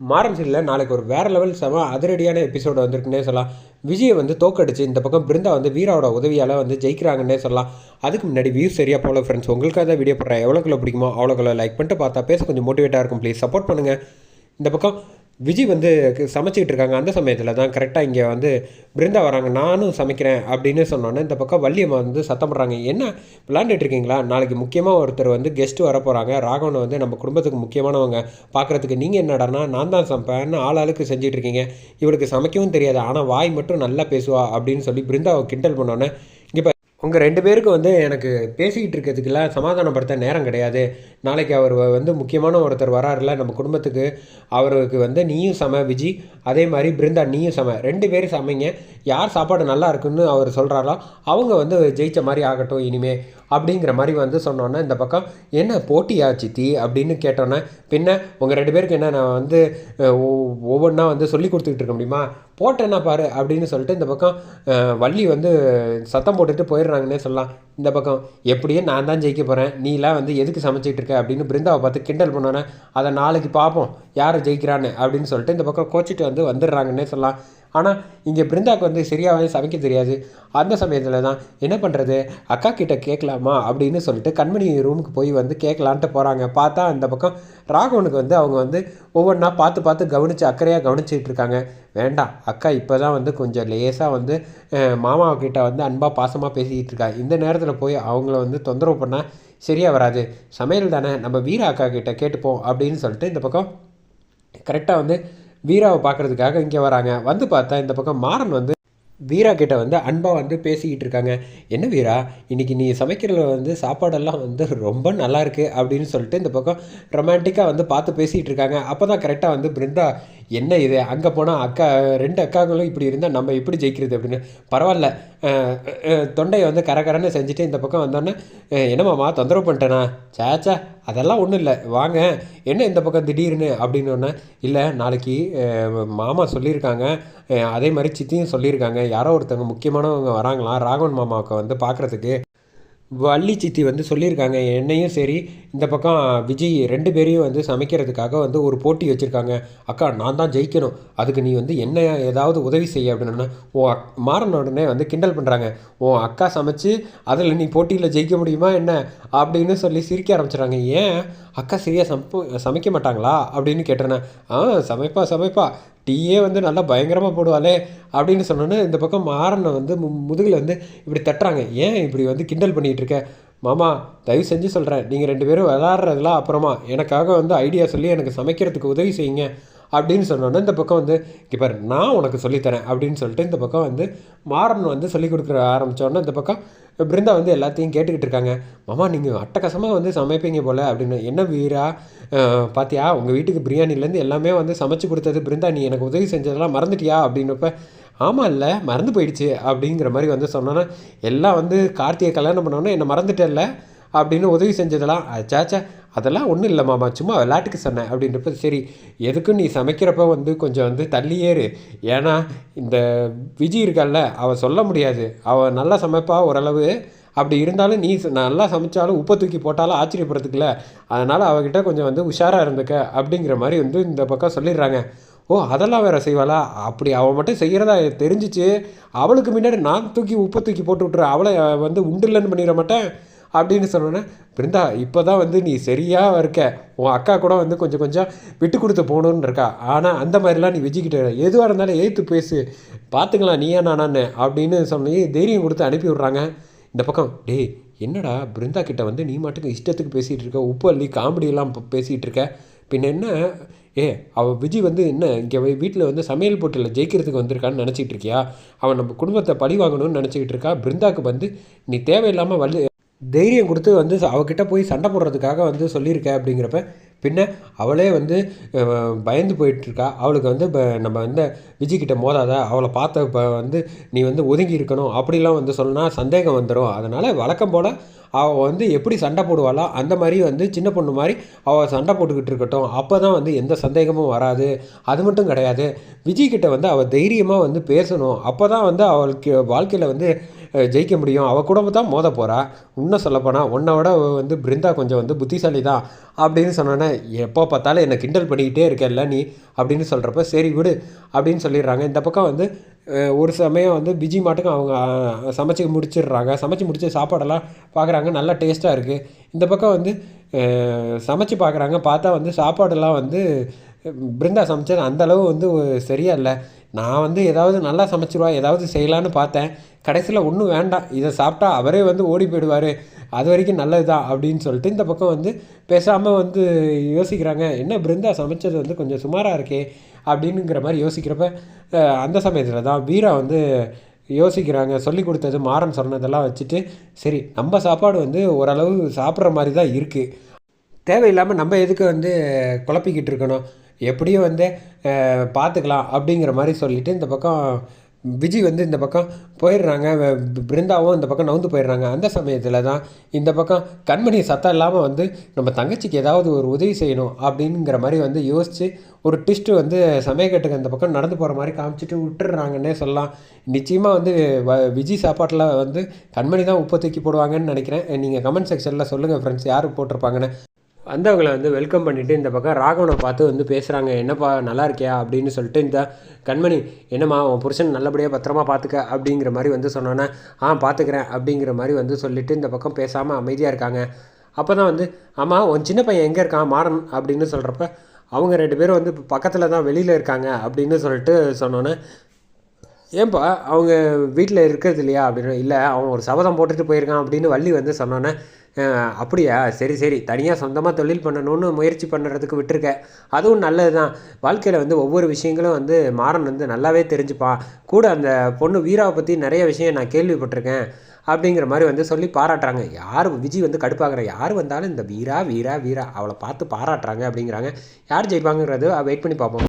மாறன் சீரியலில் நாளைக்கு ஒரு வேறு லெவல் செம அதிரடியான எபிசோடு வந்திருக்குன்னே சொல்லலாம். விஜயை வந்து தோக்கடிச்சு இந்த பக்கம் பிருந்தா வந்து வீராவோட உதவியால் வந்து ஜெயிக்கிறாங்கன்னே சொல்லலாம். அதுக்கு முன்னாடி வியூ சரியாக போல ஃப்ரெண்ட்ஸ் உங்களுக்காக தான் வீடியோ போடுறேன். எவ்வளோக்குள்ள பிடிக்குமோ அவ்வளோக்குள்ள லைக் பண்ணிட்டு பார்த்தா பேச கொஞ்சம் மோட்டிவேட்டாக இருக்கும். ப்ளீஸ் சப்போர்ட் பண்ணுங்கள் இந்த பக்கம் விஜய் வந்து சமைச்சிக்கிட்டு இருக்காங்க அந்த சமயத்தில் தான் கரெக்டாக இங்கே வந்து பிருந்தா வராங்க. நானும் சமைக்கிறேன் அப்படின்னு சொன்னோன்னே இந்த பக்கம் வள்ளியம்மா வந்து சத்தம் போடுறாங்க. என்ன? விளாண்டுட்டு இருக்கீங்களா? நாளைக்கு முக்கியமாக ஒருத்தர் வந்து கெஸ்ட்டு வர போகிறாங்க ராகவன் வந்து நம்ம குடும்பத்துக்கு முக்கியமானவங்க பார்க்குறதுக்கு நீங்கள் என்னடான்னா நான் தான் சமைப்பேன்னு ஆள் ஆளுக்கு செஞ்சிட்ருக்கீங்க இவளுக்கு சமைக்கவும் தெரியாது. ஆனால் வாய் மட்டும் நல்லா பேசுவா அப்படின்னு சொல்லி பிருந்தாவை கிண்டல் பண்ணோன்னே உங்கள் ரெண்டு பேருக்கு வந்து எனக்கு பேசிக்கிட்டு இருக்கிறதுக்கெல்லாம் சமாதானப்படுத்த நேரம் கிடையாது. நாளைக்கு அவர் வ- வந்து முக்கியமான ஒருத்தர் வராருல நம்ம குடும்பத்துக்கு அவருக்கு வந்து நீயும் சம விஜி. அதே மாதிரி பிருந்தா நீயும் சம. ரெண்டு பேரும் சமைங்க. யார் சாப்பாடு நல்லா இருக்குன்னு அவர் சொல்கிறாரோ அவங்க வந்து ஜெயிச்ச மாதிரி ஆகட்டும் இனிமேல் அப்படிங்கிற மாதிரி வந்து சொன்னோன்னே இந்த பக்கம் என்ன போட்டியா சித்தி? அப்படின்னு கேட்டோன்னே பின்ன உங்கள் ரெண்டு பேருக்கு என்ன நான் வந்து ஒவ்வொன்றா வந்து சொல்லி கொடுத்துக்கிட்டு இருக்க முடியுமா? போட்டேன்னா பாரு அப்படின்னு சொல்லிட்டு இந்த பக்கம் வள்ளி வந்து சத்தம் போட்டுட்டு போயிடுறாங்கன்னே சொல்லலாம். இந்த பக்கம் எப்படியே நான் தான் ஜெயிக்க போகிறேன் நீலாம் வந்து எதுக்கு சமைச்சிட்டு இருக்க? அப்படின்னு பிருந்தாவை பார்த்து கிண்டல் பண்ணோன்னே அதை நாளைக்கு பார்ப்போம் யார் ஜெயிக்கிறான்னு? அப்படின்னு சொல்லிட்டு இந்த பக்கம் கோச்சிட்டு வந்து வந்துடுறாங்கன்னே சொல்லலாம். ஆனால் இங்கே பிருந்தாக்கு வந்து சரியாகவே சமைக்க தெரியாது. அந்த சமயத்தில் தான் என்ன பண்ணுறது அக்கா கிட்ட கேட்கலாமா அப்படின்னு சொல்லிட்டு கண்மணி ரூமுக்கு போய் வந்து கேட்கலான்ட்டு போகிறாங்க பார்த்தா அந்த பக்கம் ராகவனுக்கு வந்து அவங்க வந்து ஒவ்வொன்றா பார்த்து பார்த்து கவனித்து அக்கறையாக கவனிச்சிட்டு இருக்காங்க. வேண்டாம் அக்கா இப்போ தான் வந்து கொஞ்சம் லேசாக வந்து அஹ், வந்து அன்பாக பாசமாக பேசிக்கிட்டு இருக்கா. இந்த நேரத்தில் போய் அவங்கள வந்து தொந்தரவு பண்ணால் சரியாக வராது. சமையல் தானே நம்ம வீர அக்கா கிட்ட கேட்டுப்போம் அப்படின்னு சொல்லிட்டு இந்த பக்கம் கரெக்டாக வந்து வீராவை பார்க்குறதுக்காக இங்கே வராங்க. வந்து பார்த்தா இந்த பக்கம் மாறன் வந்து வீரா கிட்ட வந்து அன்பாக வந்து பேசிக்கிட்டு இருக்காங்க. என்ன வீரா இன்றைக்கி நீ சமைக்கிறதுல வந்து சாப்பாடெல்லாம் வந்து ரொம்ப நல்லா இருக்குது அப்படின்னு சொல்லிட்டு இந்த பக்கம் ரொமான்டிக்காக வந்து பார்த்து பேசிகிட்டு இருக்காங்க. அப்போ தான் கரெக்டாக வந்து பிருந்தா என்ன இது? அங்கே போனால் அக்கா ரெண்டு அக்காங்களும் இப்படி இருந்தால் நம்ம எப்படி ஜெயிக்கிறது அப்படின்னு? பரவாயில்ல. தொண்டையை வந்து கரகரன்னு செஞ்சுட்டு இந்த பக்கம் வந்தோன்னே அஹ், என்னம்மாம்மா தொந்தரவு பண்ணிட்டேனா? சேச்சா அதெல்லாம் ஒன்றும் இல்லை. வாங்க. என்ன இந்த பக்கம் திடீர்னு? அப்படின்னு இல்லை நாளைக்கு மாமா சொல்லியிருக்காங்க. அதே மாதிரி சித்தியும் சொல்லியிருக்காங்க. யாரோ ஒருத்தவங்க முக்கியமானவங்க வராங்களாம். ராகவன் மாமாவுக்கு வந்து பார்க்குறதுக்கு வள்ளி சித்தி வந்து சொல்லியிருக்காங்க. என்னையும் சரி இந்த பக்கம் விஜய் ரெண்டு பேரையும் வந்து சமைக்கிறதுக்காக வந்து ஒரு போட்டி வச்சுருக்காங்க. அக்கா நான் தான் ஜெயிக்கணும். அதுக்கு நீ வந்து என்ன ஏதாவது உதவி செய்ய அப்படின்னா ஓ அக் மாறின உடனே வந்து கிண்டல் பண்ணுறாங்க ஓ அக்கா சமைச்சு அதில் நீ போட்டியில் ஜெயிக்க முடியுமா என்ன? அப்படின்னு சொல்லி சிரிக்க ஆரம்பிச்சிடுறாங்க. ஏன்? அக்கா சரியாக சமைப்ப சமைக்க மாட்டாங்களா? அப்படின்னு கேட்டேனே ஆ சமைப்பா சமைப்பா. டீயே வந்து நல்லா பயங்கரமாக போடுவாளே. அப்படின்னு சொன்னோன்னே இந்த பக்கம் மாறனை வந்து மு முதுகில் வந்து இப்படி தட்டுறாங்க. ஏன் இப்படி வந்து கிண்டல் பண்ணிகிட்டு இருக்க? மாமா தயவு செஞ்சு சொல்கிறேன் நீங்கள் ரெண்டு பேரும் விளாட்றதுலாம் அப்புறமா எனக்காக வந்து ஐடியா சொல்லி எனக்கு சமைக்கிறதுக்கு உதவி செய்யுங்க அப்படின்னு சொன்னோன்னே இந்த பக்கம் வந்து இங்கே பாரு நான் உனக்கு சொல்லித்தரேன் அப்படின்னு சொல்லிட்டு இந்த பக்கம் வந்து மாறன் வந்து சொல்லி கொடுக்குற ஆரம்பித்தோன்னே இந்த பக்கம் பிருந்தா வந்து எல்லாத்தையும் கேட்டுக்கிட்டு இருக்காங்க. மாமா நீங்கள் அட்டகாசமாக வந்து சமைப்பீங்க போல் அப்படின்னு. என்ன வீரா பார்த்தியா பாத்தியா உங்கள் வீட்டுக்கு பிரியாணிலேருந்து எல்லாமே வந்து சமைச்சு கொடுத்தது பிருந்தா நீ எனக்கு உதவி செஞ்சதெல்லாம் மறந்துட்டியா அப்படின்னப்ப ஆமாம் இல்லை மறந்து போயிடுச்சு அப்படிங்கிற மாதிரி வந்து சொன்னோன்னா எல்லாம் வந்து கார்த்திகை கல்யாணம் பண்ணோன்னே என்னை மறந்துட்டேன்ல அப்படின்னு உதவி செஞ்சதெல்லாம் அச்சாச்சா அதெல்லாம் ஒன்றும் இல்லை மாமா சும்மா விளையாட்டுக்கு சொன்னேன் அப்படின்றப்ப சரி எதுக்கும் நீ சமைக்கிறப்ப வந்து கொஞ்சம் வந்து தள்ளியேறு ஏன்னா இந்த விஜய் இருக்கால்ல அவள் சொல்ல முடியாது. அவள் நல்லா சமைப்பா ஓரளவு. அப்படி இருந்தாலும் நீ ச- நல்லா சமைச்சாலும் உப்பை தூக்கி போட்டாலும் ஆச்சரியப்படுறதுக்குல அதனால் அவகிட்ட கொஞ்சம் வந்து உஷாராக இருந்துக்க அப்படிங்கிற மாதிரி வந்து இந்த பக்கம் சொல்லிடுறாங்க. ஓ அதெல்லாம் வேற செய்வாளா? அப்படி அவள் மட்டும் செய்கிறதா தெரிஞ்சிச்சு. அவளுக்கு முன்னாடி நான் தூக்கி உப்பை தூக்கி போட்டு விட்ரு அவளை வந்து உண்டில்லன்னு பண்ணிட மாட்டேன் அப்படின்னு சொன்னோன்னே பிருந்தா இப்போ தான் வந்து நீ சரியாக இருக்க. உன் அக்கா கூட வந்து கொஞ்சம் கொஞ்சம் விட்டு கொடுத்து போகணுன்னு இருக்கா. ஆனால் அந்த மாதிரிலாம் நீ விஜய்கிட்ட எதுவாக இருந்தாலும் ஏற்று பேசு. பார்த்துக்கலாம் நீயா நானான்னு அப்படின்னு சொல்லி தைரியம் கொடுத்து அனுப்பி விட்றாங்க. இந்த பக்கம் டேய் என்னடா பிருந்தா கிட்ட வந்து நீ மட்டும் இஷ்டத்துக்கு பேசிகிட்டு இருக்க? உப்பு அள்ளி காமெடியெல்லாம் பேசிகிட்டு இருக்க? பின்ன என்ன? ஏ அவள் விஜய் வந்து என்ன இங்கே வீட்டில் வந்து சமையல் போட்டியில் ஜெயிக்கிறதுக்கு வந்திருக்கான்னு நினச்சிக்கிட்டு இருக்கியா? அவன் நம்ம குடும்பத்தை பழி வாங்கணும்னு நினச்சிக்கிட்டு இருக்கா? பிருந்தாக்கு வந்து நீ தேவையில்லாமல் வலு தைரியம் கொடுத்து வந்து அவகிட்ட போய் சண்டை போடுறதுக்காக வந்து சொல்லியிருக்க அப்படிங்கிறப்ப பின்ன அவளே வந்து பயந்து போயிட்டுருக்கா. அவளுக்கு வந்து இப்போ நம்ம வந்து விஜய்கிட்ட மோதாத அவளை பார்த்த இப்போ வந்து நீ வந்து ஒதுங்கி இருக்கணும் அப்படிலாம் வந்து சொன்னா சந்தேகம் வந்துடும் அதனால் வழக்கம் போல் அவள் வந்து எப்படி சண்டை போடுவாளோ அந்த மாதிரி வந்து சின்ன பொண்ணு மாதிரி அவள் சண்டை போட்டுக்கிட்டு இருக்கட்டும். அப்போ தான் வந்து எந்த சந்தேகமும் வராது. அது மட்டும் கிடையாது. விஜய்கிட்ட வந்து அவள் தைரியமாக வந்து பேசணும். அப்போ தான் வந்து அவளுக்கு வாழ்க்கையில் வந்து ஜெயிக்க முடியும். அவள் கூட தான் மோத போகிறா இன்னும் சொல்லப்போனால் உன்னை விட வந்து பிருந்தா கொஞ்சம் வந்து புத்திசாலி தான் அப்படின்னு சொன்னோன்னே எப்போ பார்த்தாலும் என்னை கிண்டல் பண்ணிக்கிட்டே இருக்கல்ல நீ அப்படின்னு சொல்கிறப்ப சரி விடு அப்படின்னு சொல்லிடுறாங்க. இந்த பக்கம் வந்து ஒரு சமயம் வந்து பிஜி மாட்டுக்கும் அவங்க சமைச்சி சமைச்சு முடிச்சிடுறாங்க. சமைச்சு முடிச்ச சாப்பாடெல்லாம் பார்க்குறாங்க. நல்லா டேஸ்ட்டாக இருக்குது இந்த பக்கம் வந்து சமைச்சு பார்க்குறாங்க. பார்த்தா வந்து சாப்பாடெல்லாம் வந்து பிருந்தா சமைச்சது அந்தளவு வந்து சரியாக இல்லை. நான் வந்து ஏதாவது நல்லா சமைச்சிருவா ஏதாவது செய்யலான்னு பார்த்தேன். கடைசியில் ஒன்றும் வேண்டாம். இதை சாப்பிட்டா அவரே வந்து ஓடி போயிடுவார். அது வரைக்கும் நல்லது தான் அப்படின்னு சொல்லிட்டு இந்த பக்கம் வந்து பேசாமல் வந்து யோசிக்கிறாங்க. என்ன பிருந்தா சமைச்சது வந்து கொஞ்சம் சுமாராக இருக்கே அப்படின்னுங்கிற மாதிரி யோசிக்கிறப்ப அந்த சமயத்தில் தான் வீரா வந்து யோசிக்கிறாங்க. சொல்லி கொடுத்தது மாறன் சொன்னதெல்லாம் வச்சுட்டு சரி நம்ம சாப்பாடு வந்து ஓரளவு சாப்பிட்ற மாதிரி தான் இருக்குது தேவையில்லாமல் நம்ம எதுக்கு வந்து குழப்பிக்கிட்டு இருக்கணும்? எப்படியும் வந்து பார்த்துக்கலாம் அப்படிங்கிற மாதிரி சொல்லிட்டு இந்த பக்கம் விஜய் வந்து இந்த பக்கம் போயிடுறாங்க. பிருந்தாவும் இந்த பக்கம் நவுந்து போயிடுறாங்க. அந்த சமயத்தில் தான் இந்த பக்கம் கண்மணி சத்தம் இல்லாமல் வந்து நம்ம தங்கச்சிக்கு ஏதாவது ஒரு உதவி செய்யணும் அப்படிங்கிற மாதிரி வந்து யோசித்து ஒரு ட்விஸ்ட்டு வந்து சமயக்கட்டுக்கு அந்த பக்கம் நடந்து போகிற மாதிரி காமிச்சிட்டு விட்டுடுறாங்கன்னே சொல்லலாம். நிச்சயமாக வந்து வ- விஜய் சாப்பாட்டில் வந்து கண்மணி தான் உப்பு தூக்கி போடுவாங்கன்னு நினைக்கிறேன். நீங்கள் கமெண்ட் செக்ஷனில் சொல்லுங்கள் ஃப்ரெண்ட்ஸ் யார் போட்டிருப்பாங்கன்னு. வந்தவங்களை வந்து வெல்கம் பண்ணிவிட்டு இந்த பக்கம் ராகவனை பார்த்து வந்து பேசுகிறாங்க என்னப்பா நல்லா இருக்கியா? அப்படின்னு சொல்லிட்டு இந்த கண்மணி என்னம்மா உன் புருஷன் நல்லபடியாக பத்திரமா பார்த்துக்க அப்படிங்கிற மாதிரி வந்து சொன்னோன்னே ஆ பார்த்துக்கிறேன் அப்படிங்கிற மாதிரி வந்து சொல்லிவிட்டு இந்த பக்கம் பேசாமல் அமைதியாக இருக்காங்க. அப்போ தான் வந்து ஆமாம் உன் சின்ன பையன் எங்கே இருக்கான்? மாறன் அப்படின்னு சொல்கிறப்ப அவங்க ரெண்டு பேரும் வந்து பக்கத்தில் தான் வெளியில் இருக்காங்க அப்படின்னு சொல்லிட்டு சொன்னோன்னே ஏன்பா அவங்க வீட்டில் இருக்கிறது இல்லையா அப்படின்னு? இல்லை அவன் ஒரு சபதம் போட்டுட்டு போயிருக்கான் அப்படின்னு வள்ளி வந்து சொன்னோன்னே அப்படியா? சரி சரி. தனியாக சொந்தமாக தொழில் பண்ணணும்னு முயற்சி பண்ணுறதுக்கு விட்டுருக்க. அதுவும் நல்லது தான் வாழ்க்கையில் வந்து ஒவ்வொரு விஷயங்களும் வந்து மாறன் வந்து நல்லாவே தெரிஞ்சுப்பான் கூட அந்த பொண்ணு வீராவை பற்றி நிறைய விஷயம் நான் கேள்விப்பட்டிருக்கேன் அப்படிங்கிற மாதிரி வந்து சொல்லி பாராட்டுறாங்க. யார்? விஜய் வந்து கடுப்பாகிற யார் வந்தாலும் இந்த வீரா வீரா வீரா. அவளை பார்த்து பாராட்டுறாங்க அப்படிங்கிறாங்க. யார் ஜெயிப்பாங்கிறது வெயிட் பண்ணி பார்ப்போம்.